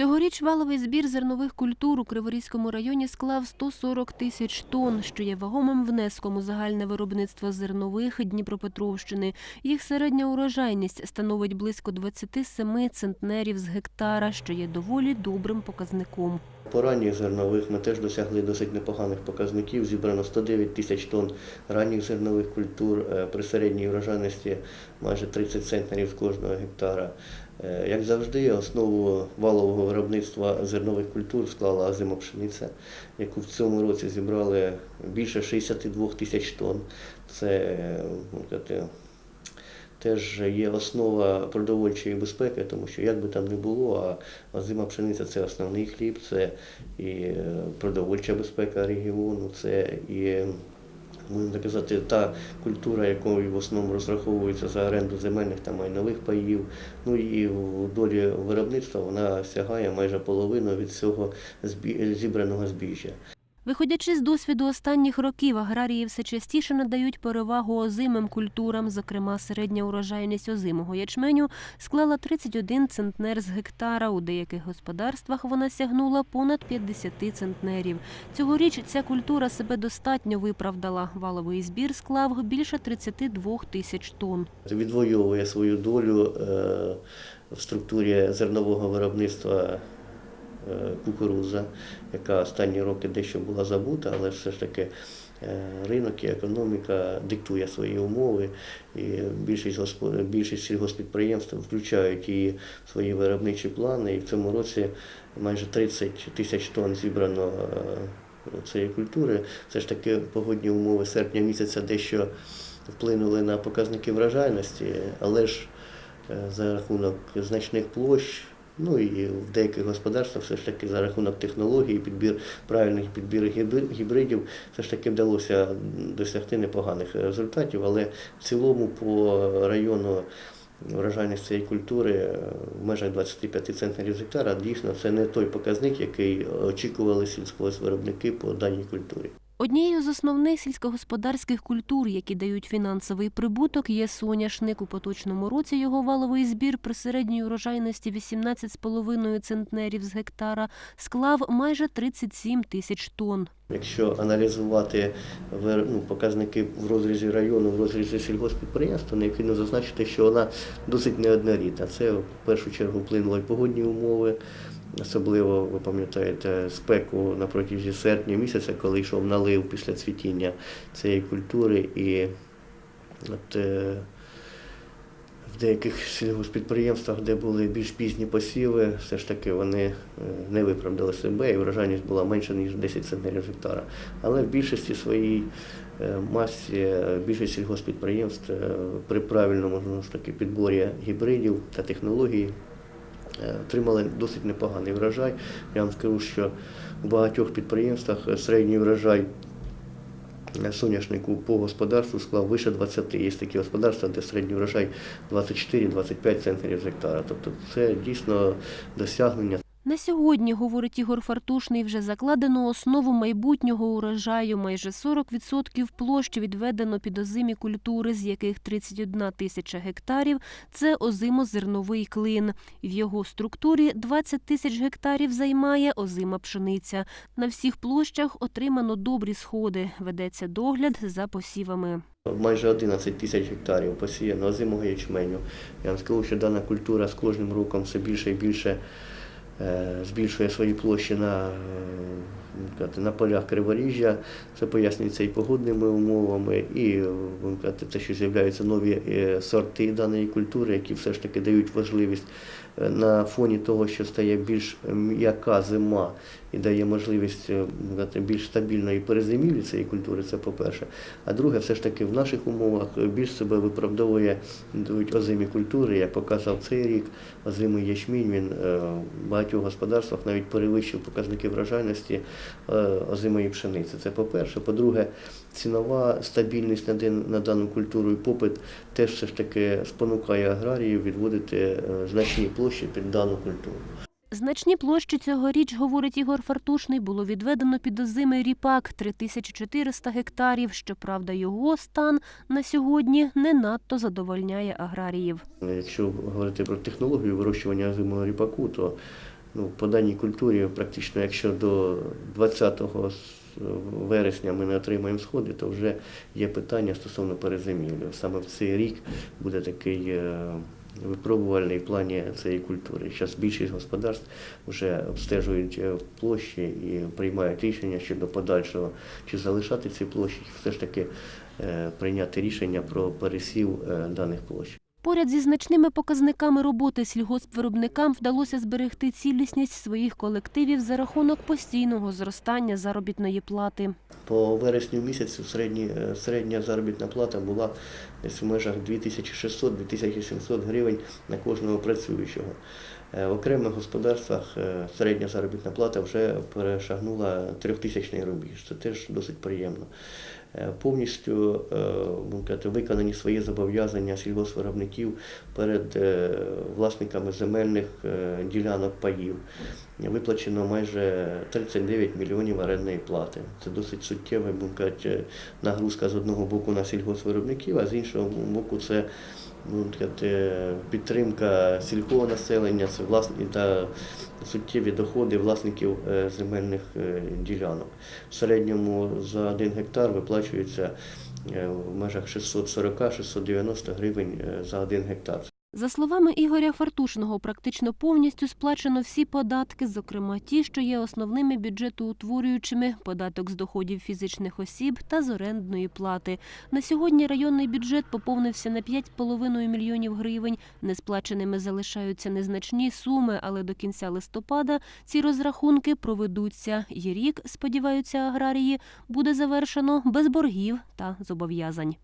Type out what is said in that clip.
Цьогоріч валовий збір зернових культур у Криворізькому районі склав 140 тисяч тонн, що є вагомим внеском у загальне виробництво зернових Дніпропетровщини. Їх середня урожайність становить близько 27 центнерів з гектара, що є доволі добрим показником. По ранніх зернових ми теж досягли досить непоганих показників. Зібрано 109 тисяч тонн ранніх зернових культур е, при середній врожайності майже 30 центнерів з кожного гектара. Е, Як завжди, основу валового виробництва зернових культур склала озима пшениця, яку в цьому році зібрали більше 62 тисяч тонн. Це е, сказати, теж є основа продовольчої безпеки, тому що як би там не було, а озима пшениця це основний хліб, це і е, продовольча безпека регіону, це і можна казати, та культура, якою в основному розраховується за оренду земельних та майнових паїв. Ну і в долі виробництва вона сягає майже половину від всього зібраного збіжжя. Виходячи з досвіду останніх років, аграрії все частіше надають перевагу озимим культурам. Зокрема, середня урожайність озимого ячменю склала 31 центнер з гектара. У деяких господарствах вона сягнула понад 50 центнерів. Цьогоріч ця культура себе достатньо виправдала. Валовий збір склав більше 32 тисяч тонн. відвоює свою долю е, в структурі зернового виробництва кукурудза, яка останні роки дещо була забута, але все ж таки е, ринок і економіка диктує свої умови, і більшість, більшість сільгоспідприємств включають її в свої виробничі плани. І в цьому році майже 30 тисяч тонн зібрано е, цієї культури. Все ж таки погодні умови серпня місяця дещо вплинули на показники врожайності, але ж е, за рахунок значних площ, ну і в деяких господарствах все ж таки за рахунок технологій, підбір правильних підбір гібридів, все ж таки вдалося досягти непоганих результатів, але в цілому по району врожайність цієї культури е, в межах 25 центнерів з гектара дійсно це не той показник, який очікували сільськогоспвиробники по даній культурі. Однією з основних сільськогосподарських культур, які дають фінансовий прибуток, є соняшник. У поточному році його валовий збір при середній урожайності 18,5 центнерів з гектара склав майже 37 тисяч тонн. Якщо аналізувати ну, показники в розрізі району, в розрізі сільгоспідприємства, необхідно зазначити, що вона досить неоднорідна. Це в першу чергу вплинули погодні умови, особливо, ви пам'ятаєте, спеку на протязі серпня місяця, коли йшов налив після цвітіння цієї культури. І от, е, в деяких сільгоспідприємствах, де були більш пізні посіви, все ж таки вони е, не виправдали себе, і врожайність була менша, ніж 10 центнерів гектара. Але в більшості своїй е, масі більшість сільгоспідприємств при правильному знову ж таки підборі гібридів та технологій отримали досить непоганий врожай. Я вам скажу, що у багатьох підприємствах е, середній врожай е, соняшнику по господарству склав вище 20. Є такі господарства, де середній врожай 24-25 центнерів з гектара. Тобто це дійсно досягнення. На сьогодні, говорить Ігор Фартушний, вже закладено основу майбутнього урожаю. Майже 40% площ відведено під озимі культури, з яких 31 тисяча гектарів – це озимо-зерновий клин. В його структурі 20 тисяч гектарів займає озима пшениця. На всіх площах отримано добрі сходи. Ведеться догляд за посівами. Майже 11 тисяч гектарів посіяно озимого ячменю. Я вам скажу, що дана культура з кожним роком все більше і більше збільшує свої площі на, е, на полях Криворіжжя. Це пояснюється і погодними умовами, і е, те, що з'являються нові е, сорти даної культури, які все ж таки дають важливість е, на фоні того, що стає більш м'яка зима і дає можливість е, більш стабільної перезимівлі цієї культури, це по-перше. А друге, все ж таки в наших умовах більш себе виправдовує озимі культури, як показав цей рік, озимий ячмінь, він е, в багатьох господарствах навіть перевищив показники врожайності е, озимої пшениці. Це по-перше. По-друге, цінова стабільність на, дану культуру і попит теж все ж таки спонукає аграріїв відводити е, значні площі під дану культуру. Значні площі цьогоріч, говорить Ігор Фартушний, було відведено під озимий ріпак 3400 гектарів. Щоправда, його стан на сьогодні не надто задовольняє аграріїв. Якщо говорити про технологію вирощування озимого ріпаку, то Ну, по даній культурі, практично, якщо до 20 вересня ми не отримаємо сходи, то вже є питання стосовно перезимівлі. Саме в цей рік буде такий е, випробувальний в плані цієї культури. Зараз більшість господарств вже обстежують е, площі і приймають рішення щодо подальшого, чи залишати ці площі, чи все ж таки е, прийняти рішення про пересів е, даних площ. Поряд зі значними показниками роботи сільгоспвиробникам вдалося зберегти цілісність своїх колективів за рахунок постійного зростання заробітної плати. По вересню місяцю середні, е, середня заробітна плата була в межах 2600-2700 гривень на кожного працюючого. Е, В окремих господарствах е, середня заробітна плата вже перешагнула трьохтисячний рубіж. Це теж досить приємно. Е, Повністю казати, виконані свої зобов'язання сільгоспвиробників перед власниками земельних ділянок паїв. Виплачено майже 39 мільйонів орендної плати. Це досить суттєва казати, нагрузка з одного боку на сільгоспвиробників, а з іншого боку це підтримка сільського населення, це власні та суттєві доходи власників е, земельних е, ділянок. В середньому за один гектар виплачується е, в межах 640-690 гривень е, за один гектар. За словами Ігоря Фартушного, практично повністю сплачено всі податки, зокрема ті, що є основними бюджетоутворюючими – податок з доходів фізичних осіб та з орендної плати. На сьогодні районний бюджет поповнився на 5,5 мільйонів гривень. Несплаченими залишаються незначні суми, але до кінця листопада ці розрахунки проведуться. І рік, сподіваються аграрії, буде завершено без боргів та зобов'язань.